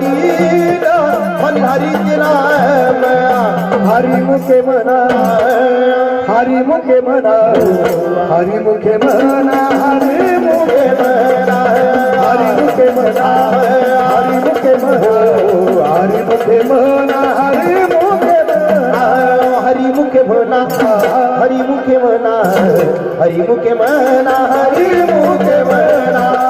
गावावडील मल्हारीचे नाम हरिमुखे म्हणा हरिमुखे म्हणा हरिमुखे म्हणा हरिमुखे म्हणा हरिमुखे म्हणा हरिमुखे म्हणा हरिमुखे म्हणा हरिमुखे म्हणा हरिमुखे म्हणा हरिमुखे म्हणा हरिमुखे म्हणा हरिमुखे म्हणा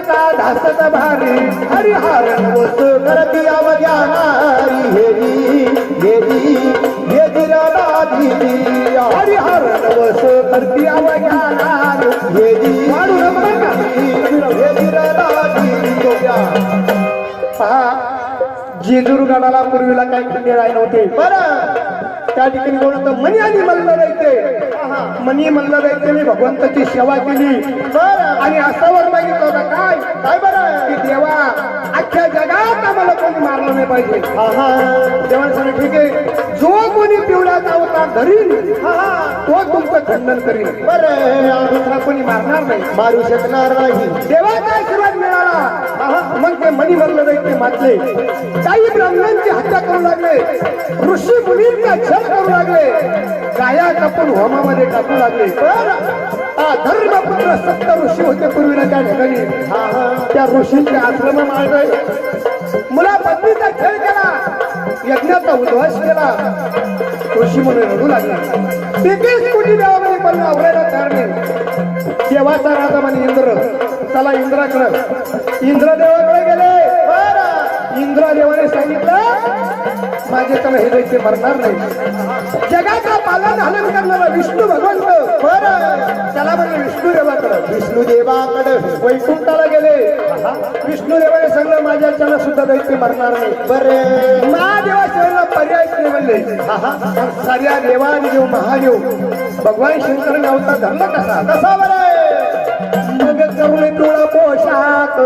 ऐकता धासत भारी. हरिहरण वस करती अवज्ञानारी हेरी हेरी हेरी रदाजी दिया हरिहरण वस करती अवज्ञानार हेरी वाढू नको बरं का? हेरी रदाजी दिया पहा जेजुरगडाला पूर्वीला काही खंडेराय नव्हते. बरं. त्या ठिकाणी कोण होतं मनी आणि मल्ल राहते मनी मल्ल दैत्याने भगवंताची सेवा केली. आणि असावर माहिती मागितलं काय? काय बरं? की देवा अख्ख्या जगात आम्हाला कोणी मारलं नाही पाहिजे. हा हा. देवाने सांगितलं ठीक आहे. जो कोणी पिवळ्याचा अवतार धरील तो तुमचं खंडन करील बरं. दुसरा कोणी मारणार नाही. मारू शकणार नाही. देवाचा आशीर्वाद मिळाला? मग ते मनी मल्ल दैत्य मातले काही ब्राह्मणांची हत्या करू लागले. ऋषी मुनींचा छळ करू लागले. गाया कापून होमामध्ये टाकू लागले. हा धर्मपुत्र सप्त ऋषी होते पूर्वीला त्या ठिकाणी. त्या ऋषींच्या आश्रम माळले मुला पत्नीचा खेळ केला. यज्ञाचा उद्ध्वस केला. ऋषी म्हणून रडू लागला. तेहतीस कोटी देवामध्ये पण आवडायला तयार नाही देवाचा राजा म्हणे इंद्र. चला इंद्राकडे. इंद्रदेवाकडे गेले. इंद्रदेवाने सांगितलं माझे त्याला हे दैत्य मरणार नाही. जगाचा पालन हलन करणारा विष्णू भगवंत. बरं. त्याला म्हणलं विष्णुदेवाकडे. वैकुंठाला गेले. विष्णुदेवाने देवाने माझ्या माझ्याच्यानं सुद्धा दैत्य मरणार नाही. बरे. महादेवाशिवायला पर्याय निवडले म्हणले. साऱ्या देवादेव महादेव. भगवान शंकर गावचा धर्म कसा? कसा बरं? मग करून डोळा पोशाख.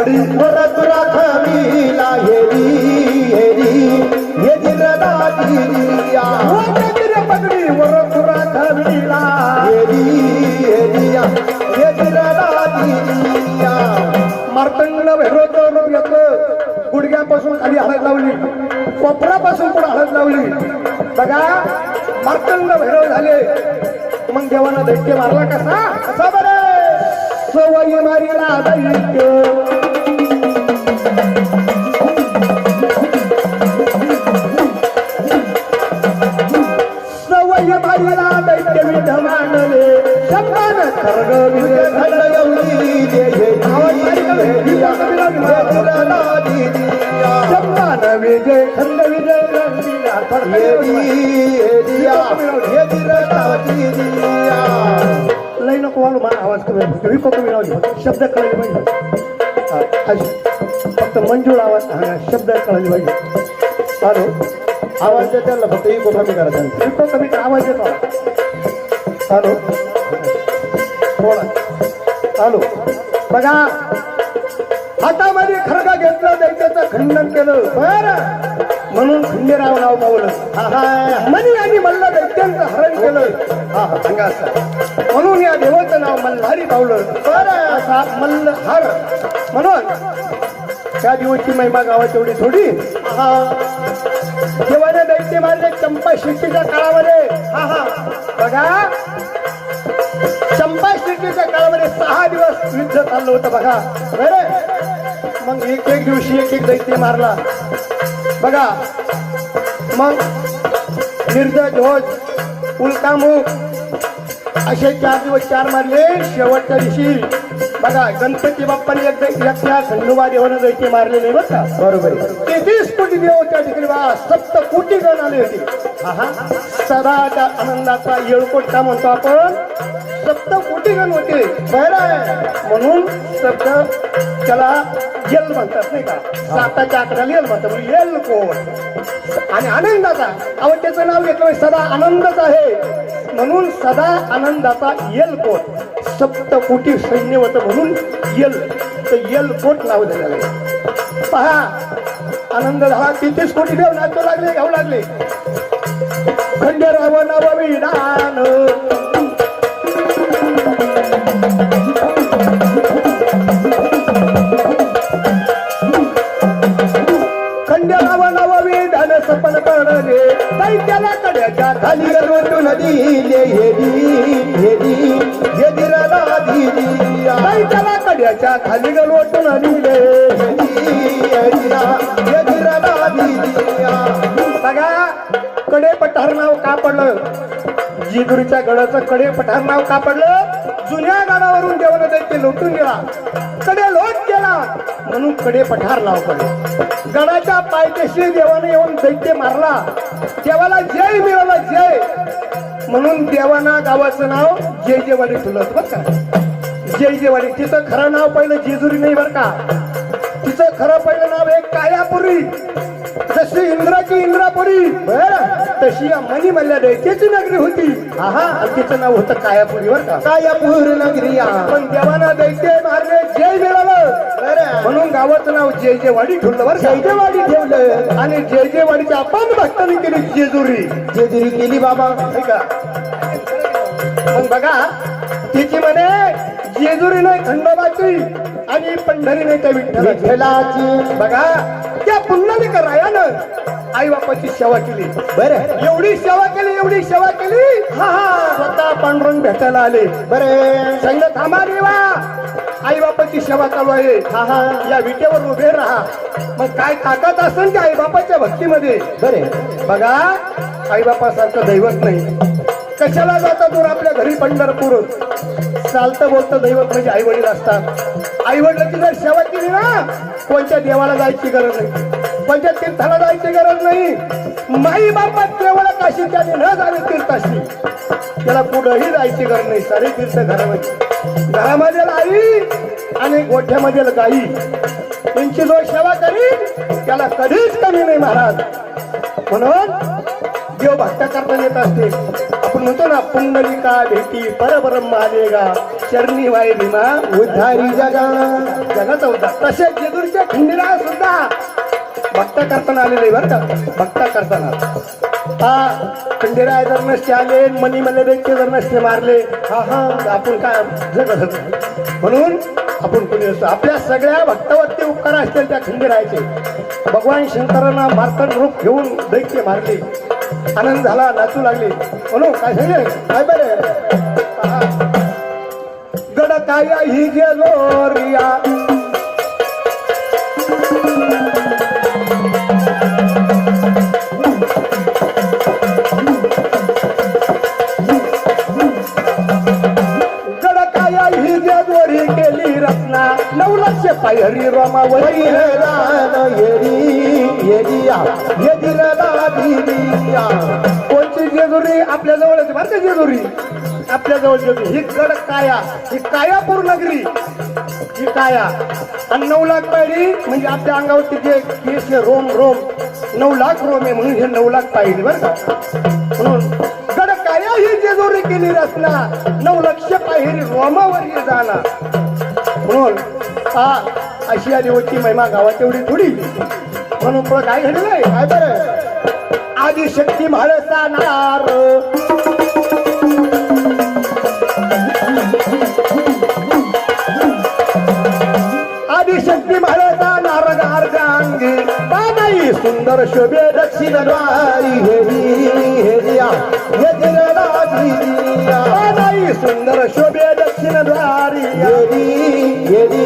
परत राखविला हेरी हेरी हे जिरदादिया मोठकीन पगडी वर तुरा धरला हेरी हेरिया हे जिरदादिया मार्तंड भैरवचं रूप घेतलं गुडघ्यापासून खाली हळद लावली. कोपरापासून पण हळद लावली. बघा मार्तंड भैरव झाले. मग देवानं धैक्य मारला कसा? कसा बरं. सवयी मारीला दैत्य. लई नको वाढू मला आवाज कमी कमी कमी लावली शब्द कळले पाहिजे. फक्त मंजूळ आवाज शब्द कळले पाहिजे. हॅलो आवाज दे त्याला फक्त इको कमी करा त्यांचा इको कमी आवाज येतो हॅलो बोला. हॅलो बघा. हातामध्ये खरगा घेतलं दैत्याचं खंडन केलं. बर. म्हणून खंडेराव नाव पावलं हा. हा मनी आणि मल्ल दैत्यांचं हरण केलं. हा सांगा म्हणून या देवाचं नाव मल्हारी पावलं बरं असा मल्हार. म्हणून त्या दिवशी महिमा गावात एवढी थोडी. हा. देवाने दैत्य मारले चंपा शिट्टीच्या काळामध्ये. हा हा. बघा. चंपा शिट्टीच्या काळामध्ये सहा दिवस युद्ध चाललं होतं बघा. बरे. मग एक एक दिवशी एक एक दैत्य मारला. बघा. मग निर्दय ध्वज उल्कामुख असे चार दिवस चार मारले. शेवटच्या दिवशी बघा गणपती बाप्पाने एकदा एकट्या खंडोबा देवानं दैत्य मारलेले बरं का? बरोबर. तेहतीस कोटी देव त्या ठिकाणी बा सप्त कोटी गण आले होते. सदाच्या आनंदाचा येळकोट का म्हणतो आपण. सप्त कोटी गण होते बरं म्हणून शब्द त्याला येल म्हणतात नाही का? साताच्या आकड्याला येल म्हणतात. म्हणजे येल कोट आणि आनंदाचा. अहो त्याचं नाव घेतलं सदा आनंदच आहे. म्हणून सदा आनंदाचा येल कोट सप्त कोटी सैन्य होतं म्हणून येल. तर येल कोट नाव झालेलं आहे. पहा आनंद झाला. तेहतीस कोटी देव नाचू लागले घाऊ लागले. खंडेराव नव त्याला कड्याच्या खाली खाली रोटून दिले हेरी हेरी हे जिरदादिया दैत्याला कड्याच्या खाली गलवटून दिले हेरिया हे जिरदादिया बघा कडे पठार नाव का पडलं? जिगुरीच्या गडाचं कडे पठार नाव का पडलं? जुन्या गडावरून देवानं दैत्य लोटून गेला. कडे लोट केला. म्हणून कडे पठार नाव पडलं गडाच्या पायथ्याशी देवाने येऊन दैत्य मारला. देवाला जय मिळाला जय. म्हणून देवाना गावाचं नाव जय जेवाडी ठेवलं होतं बरं का? जय जेवाडी तिचं खरं नाव पहिलं जेजुरी नाही बरं का? तिचं खरं पहिलं नाव आहे कायापुरी. जशी इंद्राची इंद्रापुरी. बर तशी या मनी मल्ल्या दैत्याची नगरी होती. आहा आणि तिचं नाव होतं कायापुरी बर का. कायापूर नगरिया. पण देवाना दैत्य मारले जय मिळालं. म्हणून गावाचं नाव जय जयवाडी ठेवलं बरं का? जयजयवाडी ठेवलं. आणि जय जयवाडीच्या आपण भक्तांनी केली जेजुरी. जेजुरी केली बाबा. नाही का? मग बघा तिची म्हणे जेजुरी नाही खंडोबाची आणि पंढरी नाही त्या विठ्ठलाची. विठ्ठलाची. बघा त्या पुंडलिक रायानं आई बापाची सेवा केली? बरं. एवढी सेवा केली एवढी सेवा केली. हा हा. स्वतः पांडुरंग भेटायला आले. बरं. सांगितलं थांबा देवा आई बापाची सेवा चालू आहे. हा हा. या विटेवर उभे राहा. मग काय ताकद असेल त्या आई बापाच्या भक्तीमध्ये? बरे. बघा आई बापासारखं दैवत नाही. कशाला जाता दूर आपल्या घरी पंढरपूर? चालतं बोलतं दैवत म्हणजे आई वडील असतात. आई वडिलांची जर सेवा केली ना कोणत्या देवाला जायची गरज नाही. म्हणजे तीर्थाला जायची गरज नाही. माई बापा केवळ काशी त्याने न जाणे तीर्थाशी. त्याला कुठंही जायची गरज नाही. सारे तीर्थ घरामध्ये. घरामध्ये आई आणि गोठ्यामध्ये गाई. त्यांची जो सेवा करील त्याला कधीच कमी नाही महाराज. म्हणून देव भक्त करता येत असते. आपण म्हणतो ना पुंडलिका भेटी परब्रह्म आलेगा चरणी वाई भीमा उद्धारी जगा. जगाचा उद्धार. तसे जेदूरच्या खंडीला सुद्धा भक्त करताना आलेले बरं का? भक्त करताना हा खंडेराय जर नसते आले मनी मले व्यक्ती जर नसते मारले हा हा आपण काय जगत होतो. म्हणून आपण कोणी असतो आपल्या सगळ्या भक्तावरती उपकार असतील त्या खंडेरायचे. भगवान शंकरांना मार्तन रूप घेऊन दैत्य मारले. आनंद झाला नाचू लागले. म्हणून काय सांगले काय बरे? गड काय ही गेलोरिया गड नऊ लक्ष पायरी रोमावरी दान येरी येरिया येदिरला दिलिया कोणची जेजुरी? आपल्या जवळच बरं का जेजुरी? आपल्या जवळ जेजुरी ही गड काया ही कायापूर नगरी. ही काया. आणि नऊ लाख पायरी म्हणजे आपल्या अंगावरती जे केस रोम रोम. नऊ लाख रोम आहे म्हणून हे नऊ लाख पायरी बरं का? म्हणून गड काया ही जेजुरी केली रचना. नऊ लक्ष पायरी रोमावर ये जाणार म्हणून हा अशी आली होती महिमा गावात एवढी थोडी. म्हणून पुढं काय घडलं आहे? काय बरं? आदिशक्ती म्हाळसा नार. शक्ती म्हाळसा नारगार गार्गांगी बानाई सुंदर शोभे दक्षिण द्वारी हेरी हेरिया हे दिलिया बानाई सुंदर शोभे येरी येरी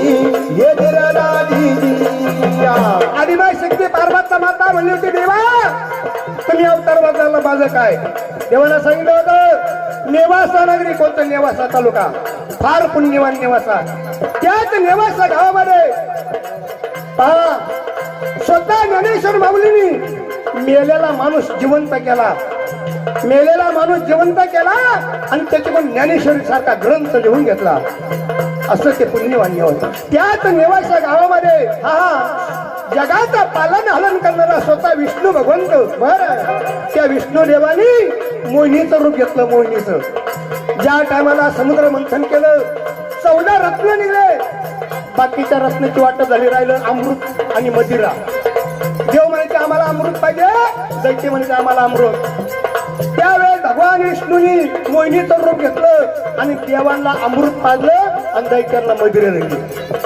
येदिरला दिलिया आदिमाय शक्ती पार्वता माता म्हणली होती देवा तुम्ही अवतार बदलला माझं काय देवाला सांगितलं होतं नेवासा नगरी कोणतं नेवासा तालुका फार पुण्यवान नेवासा त्याच नेवासा गावामध्ये पहा स्वतः ज्ञानेश्वर माऊलीनी मेलेला माणूस जिवंत केला मेलेला माणूस जिवंत केला आणि त्याच्याकडून ज्ञानेश्वरी सारखा ग्रंथ लिहून घेतला. असं ते पुण्यवान्य होतं. त्याच नेवाशा गावामध्ये हा जगाचा पालन हलन करणारा स्वतः विष्णू भगवंत बर. त्या विष्णू देवानी मोहिनीचं रूप घेतलं मोहिनीचं. ज्या टायमाला समुद्र मंथन केलं चौदा रत्न निघले. बाकीच्या रत्नाची वाट झाली राहिलं अमृत आणि मदिरा. देव म्हणायचे आम्हाला अमृत पाहिजे. दैत्य म्हणायचे आम्हाला अमृत. त्यावेळेस भगवान विष्णूनी मोहिनीचं रूप घेतलं आणि देवांना अमृत पाजलं आणि दैत्यांना मदिरे राहिली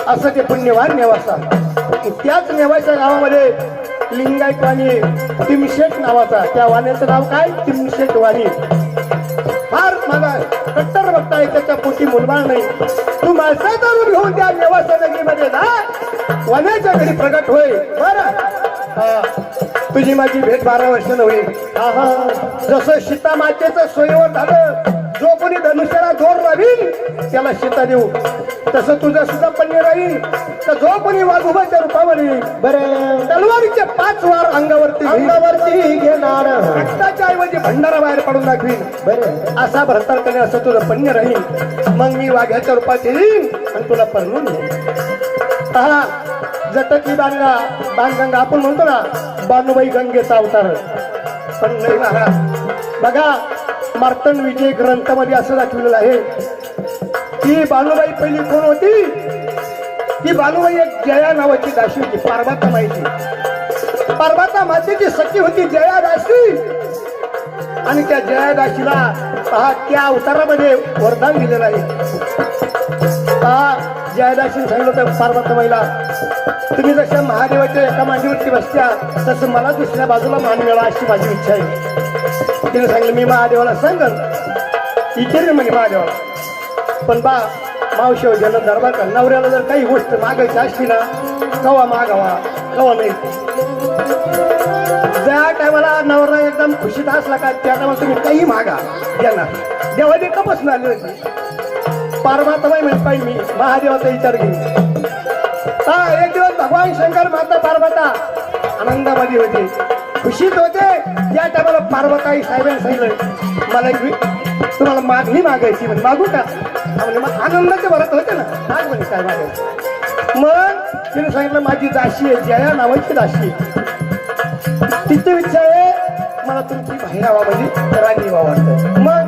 असं ते पुण्यवान नेवासा. त्याच नेवाच्या गावामध्ये लिंगायत वाणी तिमशेट नावाचा त्या वाण्याचं नाव काय? तिमशेट वाणी. फार माझा कट्टर भक्त आहे त्याच्या पोटी मुलबाळ नाही. तू माणसाचा रूप घेऊन त्या नेवासा नगरीमध्ये जा. वाण्याच्या घरी प्रगट होय. बरं. हा. तुझी माझी भेट बारा वर्ष नव्हे जसं सीता मातेचं सोयीवर झालं जो कोणी धनुष्याला जोर राहील त्याला सीता देऊ. तसं तुझं सुद्धा पण्य राहील तर जो कोणी वाघुबाच्या रूपावर येईल. बरे. तलवारीचे पाच वार अंगावरती. अंगावरती घेणार. रक्ताच्या ऐवजी भंडारा बाहेर पडून दाखवीन. बरे. असा भरतार करणे असं तुझं पण्य राहील. मग मी वाघ्याच्या रूपात येईन आणि तुला पहा जटकी बांगा बाणगंगा आपण म्हणतो ना बानुबाई गंगेचा अवतार. पण नाही महाराज बघा मार्तन विजय ग्रंथामध्ये असं दाखवलेलं आहे की बानुबाई पहिली कोण होती? ती बानुबाई एक जया नावाची दाशी होती पार्वता माहिती पार्वता मातेची सखी होती जया दाशी आणि त्या जया दाशीला पहा त्या अवतारामध्ये वरदान दिलेलं आहे. हा जयदाशी सांगितलं होतं पार्वतीबाईला तुम्ही जशा महादेवाच्या एका मांडीवरती बसत्या तसं मला दुसऱ्या बाजूला मान मिळा अशी माझी इच्छा आहे. तिने सांगितलं मी महादेवाला सांगल इथे म्हणे महादेवाला. पण बा मावशी हो ज्याला दरबार का नवऱ्याला जर काही गोष्ट मागायची असली ना कवा मागावा कवा नाही. ज्या टायमाला नवरा एकदम खुशीत असला का त्या टायमाला तुम्ही काही मागा. देणार. देवाने कपासून नाही होते म्हणत पाहिजे मी महादेवाचा विचार घेईन. हा एक दिवस भगवान शंकर माता पार्वता आनंदामध्ये होते. खुशीत होते. त्या टायमाला पार्वताई साहेबांनी सांगितलं मला एक तुम्हाला मागणी मागायची म्हणजे मागू का? म्हणजे मग आनंदाचे भरत होते ना. माग म्हणे काय मागायचं. मग तिने सांगितलं माझी दाशी आहे जया नावाची दाशी तिची इच्छा आहे मला तुमची बाहेर म्हणजे राणी व्हावं वाटतं. मग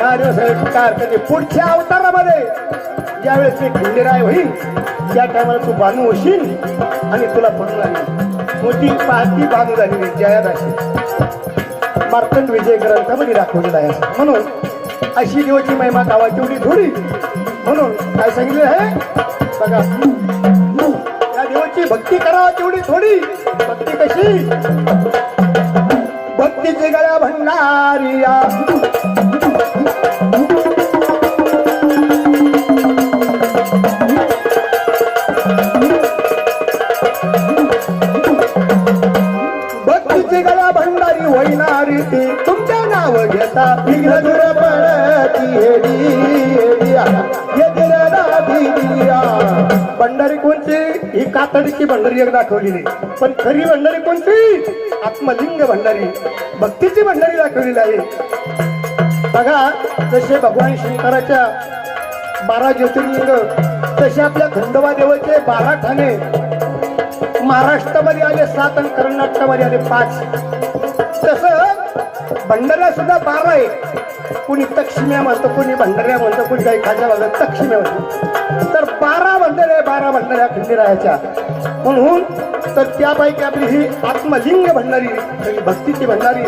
महादेव साहेब काय पुढच्या अवतारामध्ये. ज्यावेळेस ते खंडेराय होईल त्या टायमाला तू बांधू होशील आणि तुला पडू लागेल मोठी पाहती बांधू झालेली जयादाशी. मार्तंड विजय ग्रंथामध्ये दाखवलेला आहे म्हणून अशी देवाची महिमा गावाची एवढी थोडी म्हणून काय सांगितलं आहे? बघा या देवाची भक्ती करावा तेवढी थोडी. भक्ती कशी? भक्तीची गळ्या भंडारिया होईनारी ती तुमच्या नाव घेता. विघ्न दूर पळती भंडारी कोणची ही कातडीची भंडारी एक दाखवलेली पण खरी भंडारी कोणची आत्मलिंग भंडारी. भक्तीची भंडारी दाखवलेली आहे. बघा जसे भगवान शंकराच्या बारा ज्योतिर्लिंग तसे आपल्या खंडोबा देवाचे बारा ठाणे महाराष्ट्रामध्ये आले सात आणि कर्नाटकामध्ये आले पाच. तसं भंडाऱ्या सुद्धा बारा आहे. कुणी तक्षिम्या म्हणतं कुणी भंडाऱ्या म्हणतं कुणी काही खाजा म्हणतं तक्षिम्या म्हणतं तर बारा भंडाऱ्या बारा भंडाऱ्या खंडेरायाच्या. म्हणून तर त्यापैकी आपली ही आत्मलिंग भंडारी भक्तीची भंडारी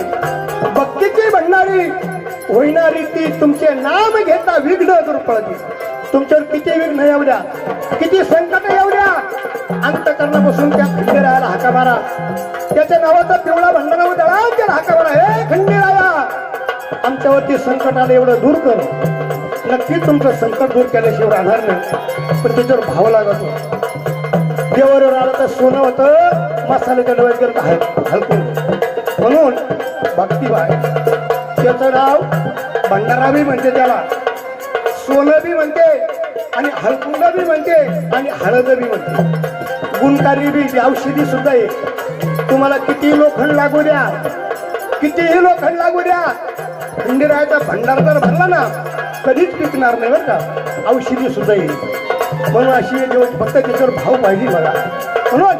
भक्तीची भंडारी होईणारी ती तुमचे नाम घेता विघ्न दूर तुमच्यावर किती विघ्न येऊ द्या किती संकट येऊ द्या अंतकरणापासून त्या खंडेरायाला हाका मारा. त्याच्या नावाचा पिवळा भंडारा होता त्याला हाका मारा. हे खंडेराया आमच्यावरती संकट आलं एवढं दूर कर. नक्कीच तुमचं संकट दूर केल्याशिवाय राहणार नाही. पण त्याच्यावर भाव लागतो. देवावर आलं तर सोनं होतं मसाल्याच्या डोळ्यात गेलं तर हलकून म्हणून भक्तीबाय त्याचं नाव भंडारा बी म्हणते त्याला. सोनं बी म्हणते आणि हलकुंड बी म्हणते आणि हळद बी म्हणते. गुणकारी बी औषधी सुद्धा आहे तुम्हाला किती लोखंड लागू द्या? कितीही लोखंड लागू द्या? खंडेरायाचा भंडार जर भरला ना कधीच टिकणार नाही बरं का? औषधी सुद्धा येईल म्हणून अशी दिवस फक्त त्याच्यावर भाव पाहिजे मला म्हणून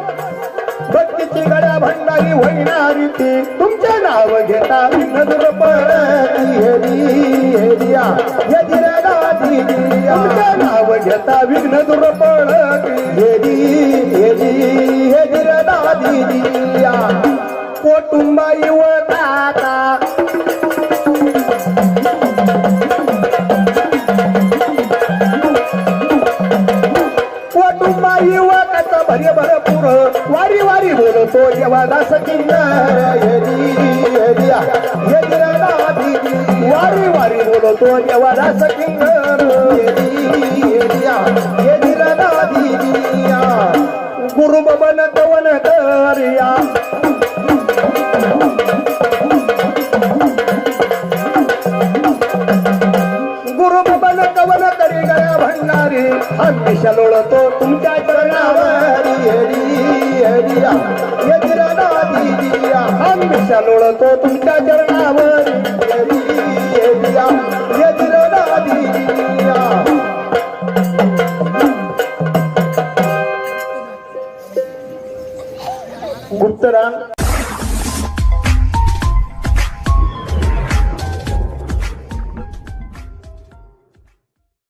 भक्तीची गड्या भंडारी होईनारी ती. तुमचे नाव घेता नजर पळती नाव घेता विघ्न दूर